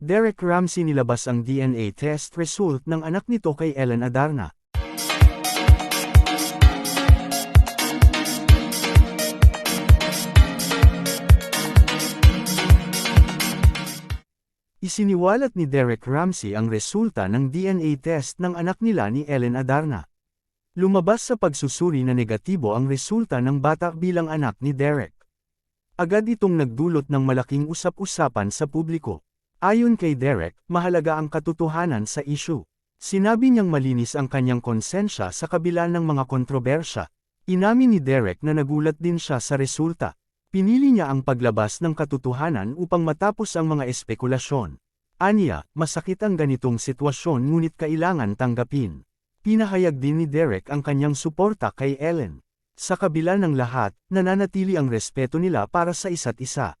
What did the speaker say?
Derek Ramsey nilabas ang DNA test result ng anak nito kay Ellen Adarna. Isiniwalat ni Derek Ramsey ang resulta ng DNA test ng anak nila ni Ellen Adarna. Lumabas sa pagsusuri na negatibo ang resulta ng bata bilang anak ni Derek. Agad itong nagdulot ng malaking usap-usapan sa publiko. Ayon kay Derek, mahalaga ang katotohanan sa issue. Sinabi niyang malinis ang kanyang konsensya sa kabila ng mga kontrobersya. Inamin ni Derek na nagulat din siya sa resulta. Pinili niya ang paglabas ng katotohanan upang matapos ang mga espekulasyon. Aniya, masakit ang ganitong sitwasyon ngunit kailangan tanggapin. Pinahayag din ni Derek ang kanyang suporta kay Ellen. Sa kabila ng lahat, nananatili ang respeto nila para sa isa't isa.